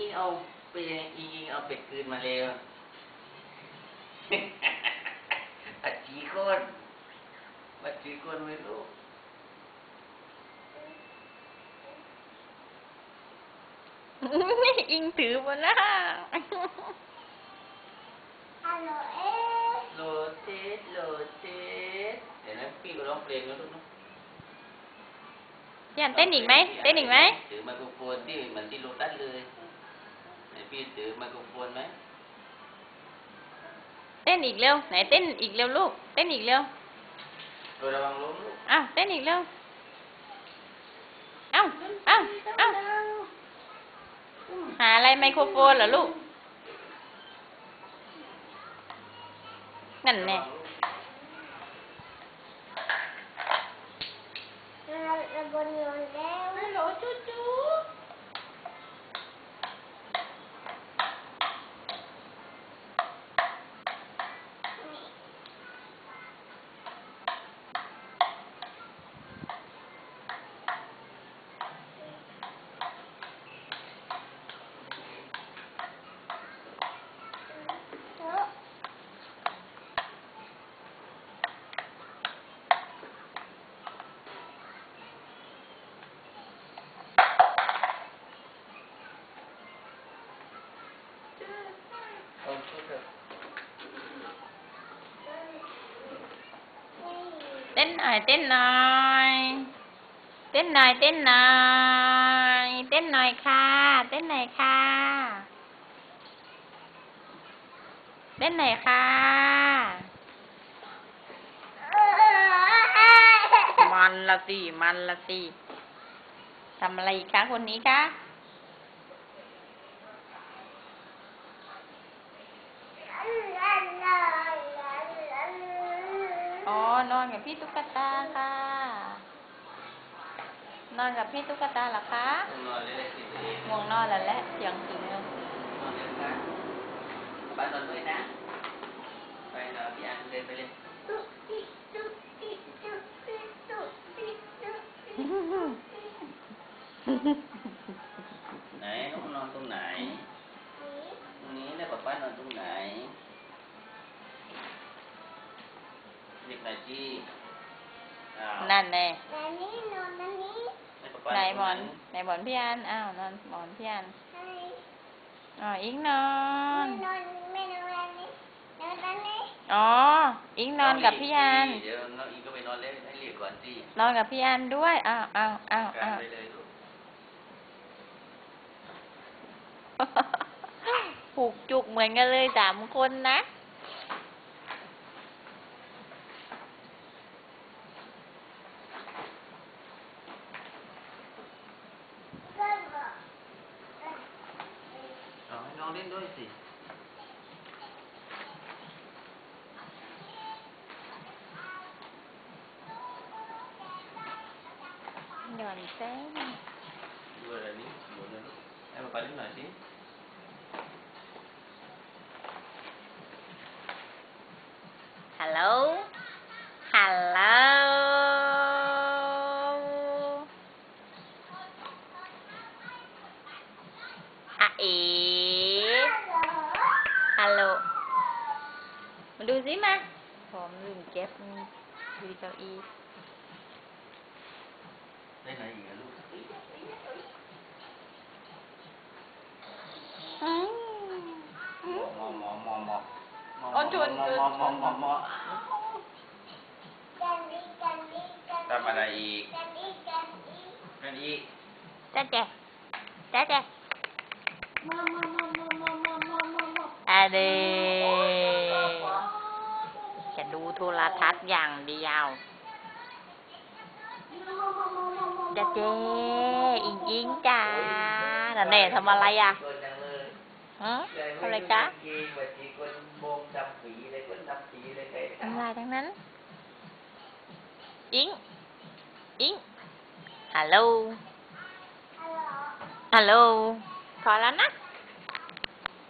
อิงเอาไปอิงอิงเอาเป็ดคืนมาเร็วอัดจีคนอัดจีคนไม่รู้อิงถือหมดแล้วฮัลโหลเอ๊ะโลเทสโลเทสเดี๋ยวนะพี่ก็ร้องเพลงแล้วลูกเนาะพี่อันเต้นอีกไหมเต้นอีกไหมถือไมโครโฟนที่เหมือนที่โลตัสเลย ไหนพี่ถือไมโครโฟนไหมเต้นอีกเร็ว ไหนเต้นอีกเร็วลูก เต้นอีกเร็วโดยระวังล้มลูกอ้าวเต้นอีกเร็ว เอ้าเอ้าเอ้าหาอะไรไมโครโฟนเหรอลูก นั่นแน่ เราเราบนนอนแล้วฮัลโหลจูจู เอาชุดเถอะ เต้นหน่อยเต้นหน่อยเต้นหน่อยเต้นหน่อยเต้นหน่อยค่ะ เต้นหน่อยค่ะ เต้นหน่อยค่ะมันละสิมันละสิทำอะไรอีกคะคนนี้คะ อ๋อนอนกับพี่ตุ๊กตาค่ะ นอนกับพี่ตุ๊กตาเหรอคะต้องนอนเลยเลยสิตัวเองง่วงนอนแล้วแหละเสียงถึงแล้วนอนเลยนะบ้านนอนด้วยนะ ไปนอนพี่อันเดินไปเลยไหนน้องนอนตรงไหนตรงนี้แล้วป๊าป้านอนตรงไหน เด็กไหนจี้อ้าวนั่นแน่นันนี้นอนนันนี้ให้ป๊าป้าไหนหมอนตรงไหนหมอนพี่อันอ้าวนอนหมอนพี่อันให้อ๋ออิงนอน ไม่นอนไม่นอนนันนี้นอนนันนี้อ๋ออิงนอนกับพี่อันเดี๋ยวน้องอิงก็ไปนอนเล่นให้เรียกก่อนสินอนกับพี่อันด้วยอ้าวอ้าวอ้าวกาอ้ารวไปเลยลูกผูกจุกเหมือนกันเลยสามคนนะ Dua dari. Eh, paling masih. Halo. Halo. A สิมาผมลืมเก็บดูเก้าอี้เล่นไหนอีกอะลูกอืมหมอหมอหมอหมอหมออ๋อจุดหมอจุดหมอหมอหมอหมอกันดีกันดีกันทำอะไรอีกกันดีกันดีนั่นอีกจ้าแจ๊จ้าแจ๊มามามามามามามามามาอะเดจะดูโทรทัศน์อย่างเดียวจ้าเจอิงอิงจ้าน่ะเน่ทำอะไรอะเกินจังเลยฮะทำอะไรจ๊ะยี ดูโทรทัศน์อย่างเดียวจ้เจ๊อิงอิงจ้าน่ะเน่ทำอะไรอะฮะทำอะไรจ๊ะทำลายทั้งนั้น อิง อิง ฮัลโหล ฮัลโหล พอแล้วนะ